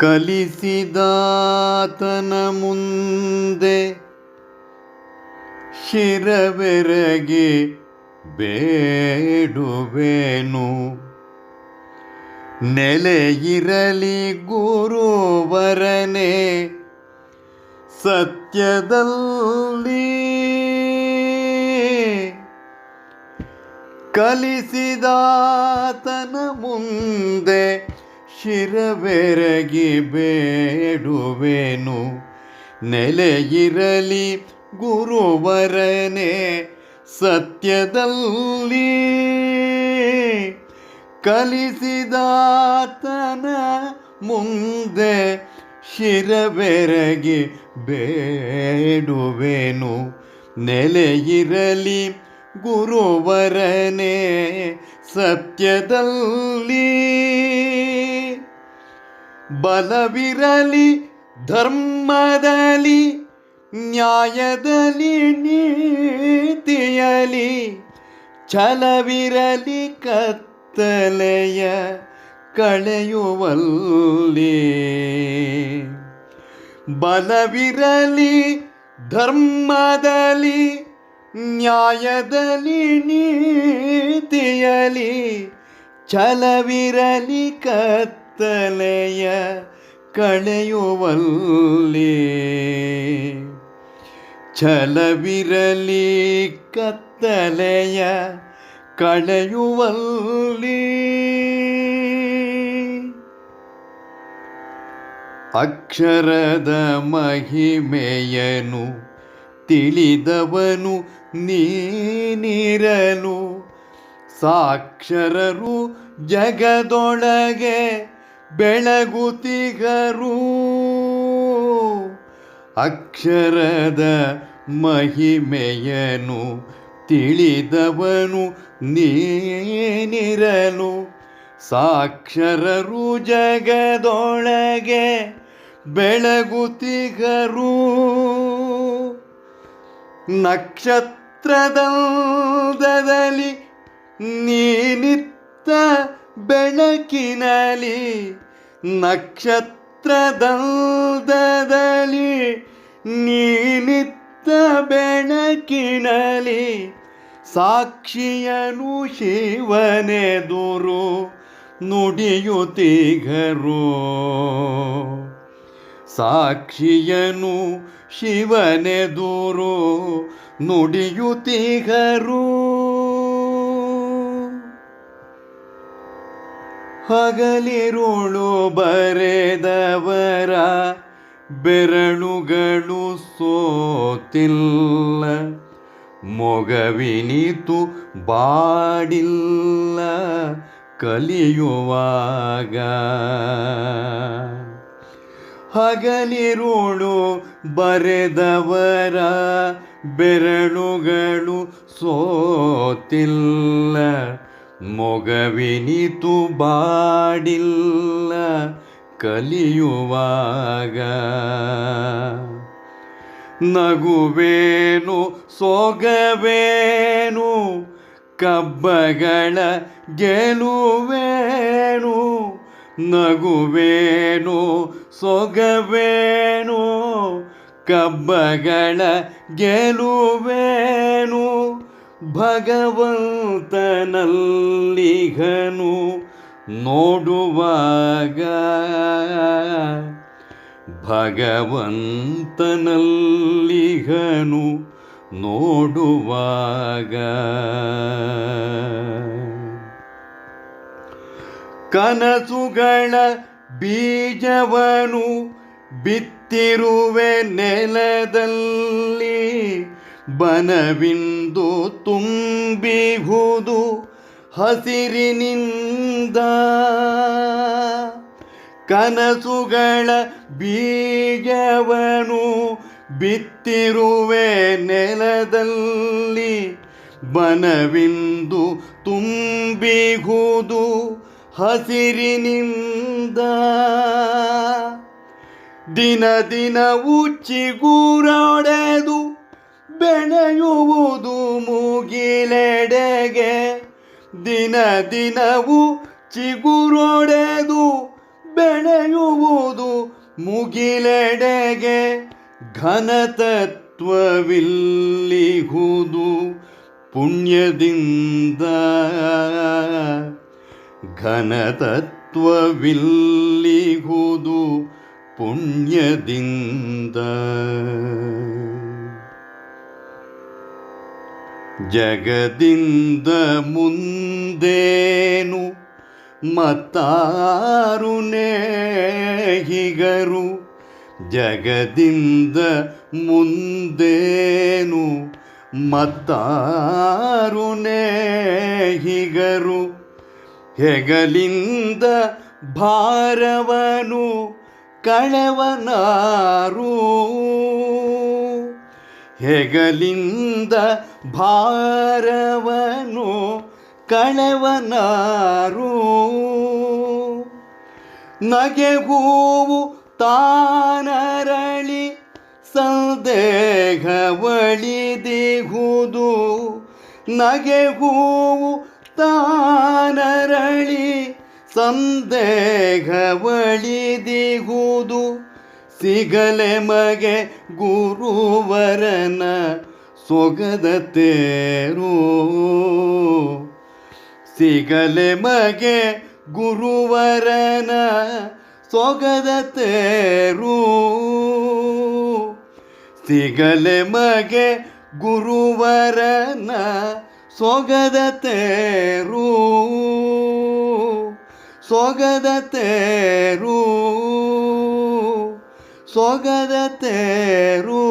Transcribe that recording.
ಕಲಿಸಿದಾತನ ಮುಂದೆ ಶಿರವೆರಗೆ ಬೇಡುವೆನು. ನೆಲೆಯಿರಲಿ ಗುರುವರನೆ ಸತ್ಯದಲ್ಲಿ ಕಲಿಸಿದಾತನ ಮುಂದೆ ಶಿರವೆರಗಿ ಬೇಡುವೆನು. ನೆಲೆಯಿರಲಿ ಗುರುವರನೆ ಸತ್ಯದಲ್ಲಿ ಕಲಿಸಿದಾತನ ಮುಂದೆ ಶಿರವೆರಗಿ ಬೇಡುವೆನು. ನೆಲೆಯಿರಲಿ ಗುರುವರನೆ ಸತ್ಯದಲ್ಲಿ ಬಲವಿರಲಿ ಧರ್ಮದಲ್ಲಿ ನ್ಯಾಯದಲ್ಲಿ ನೀತಿಯಲಿ ಛಲವಿರಲಿ ಕತ್ತಲೆಯ ಕಳೆಯುವಲ್ಲಿ. ಬಲವಿರಲಿ ಧರ್ಮದಲ್ಲಿ ನ್ಯಾಯದಲ್ಲಿ ನೀತಿಯಲಿ ಛಲವಿರಲಿ ಕತ್ತಲೆಯ ಕಳೆಯುವಲ್ಲಿ ಛಲವಿರಲಿ ಕತ್ತಲೆಯ ಕಳೆಯುವಲ್ಲಿ. ಅಕ್ಷರದ ಮಹಿಮೆಯನು ತಿಳಿದವನು ನೀನಿರಲು ಸಾಕ್ಷರರು ಜಗದೊಳಗೆ ಬೆಳಗುತಿಗರು ಅಕ್ಷರದ ಮಹಿಮೆಯನು ತಿಳಿದವನು ನೀನಿರಲು. ಸಾಕ್ಷರರು ಜಗದೊಳಗೆ ಬೆಳಗುತಿಗರು ನಕ್ಷತ್ರದಲ್ಲಿ ನೀನಿತ್ತ ಬೆಳಕಿನಲಿ ನಕ್ಷತ್ರದಲ್ಲಿ ನೀನಿತ್ತ ಬೆಳಕಿನಲಿ ಸಾಕ್ಷಿಯನು ಶಿವನೆದುರು ನುಡಿಯುತ್ತಿಗರು. ಸಾಕ್ಷಿಯನು ಶಿವನೆದುರು ನುಡಿಯುತ್ತಿಗರು. ಹಗಲಿರುಳು ಬರೆದವರ ಬೆರಳುಗಳು ಸೋತಿಲ್ಲ ಮೊಗವಿನಿತು ಬಾಡಿಲ್ಲ ಕಲಿಯುವಾಗ. ಹಗಲಿರುಳು ಬರೆದವರ ಬೆರಳುಗಳು ಸೋತಿಲ್ಲ ಮೊಗವಿನಿತು ಬಾಡಿಲ್ಲ ಕಲಿಯುವಾಗ. ನಗುವೇನು ಸೊಗವೇನು ಕಬ್ಬಗಳ ಗೆಲುವೇನು ನಗುವೇನು ಸೊಗವೇನು ಕಬ್ಬಗಳ ಗೆಲುವೇನು ಭಗವಂತನಲ್ಲಿಗನು ನೋಡುವಾಗ ಭಗವಂತನಲ್ಲಿಘನು ನೋಡುವಾಗ ಕನಸುಗಳ ಬೀಜವನು ಬಿತ್ತಿರುವೆ ನೆಲದಲ್ಲಿ ಬನವಿಂದು ತುಂಬಿಹುದು ಹಸಿರಿನಿಂದ. ಕನಸುಗಳ ಬೀಜವನು ಬಿತ್ತಿರುವೆ ನೆಲದಲ್ಲಿ. ಬನವಿಂದು ತುಂಬಿಹುದು ಹಸಿರಿನಿಂದ. ದಿನ ದಿನವು ಚಿಗುರೊಡೆದು ಬೆಳೆಯುವುದು ಮುಗಿಲೆಡೆಗೆ. ದಿನ ದಿನವು ಚಿಗುರೊಡೆದು ಬೆಳೆಯುವುದು ಮುಗಿಲೆಡೆಗೆ. ಘನತತ್ವವಿಲ್ಲಿಹುದು ಪುಣ್ಯದಿಂದ. ಘನತತ್ವವಿಲ್ಲಿಹುದು ಪುಣ್ಯದಿಂದ. ಜಗದಿಂದ ಮುಂದೇನು ಮತ್ತಾರು ನೇಹಿಗರು ಜಗದಿಂದ ಮುಂದೇನು ಮತ್ತಾರು ನೇಹಿಗರು ಹೆಗಲಿಂದ ಭಾರವನು ಕಳವನಾರು ಹೆಗಲಿಂದ ಭಾರವನು ಕಳವನಾರು. ನಗೆ ಹೂವು ತಾನರಳಿ ಸಂದೇಹವಳಿದಿಹುದು. ನಗೆ ಹೂವು ತಾನರಳಿ ಸಂದೇಹವಳಿದಿಹುದು. ಸಿಗಲೆ ಮಗೆ ಗುರುವರನ ಸೊಗದ ತೇರು. ಸಿಗಲೆ ಮಗೆ ಗುರುವರನ ಸೊಗದ ತೇರು. ಸಿಗಲೆ ಮಗೆ ಗುರುವರನ ಸೊಗದ ತೇರು. ಸೊಗದ ತೇರು. ಸೊಗದ ತೇರು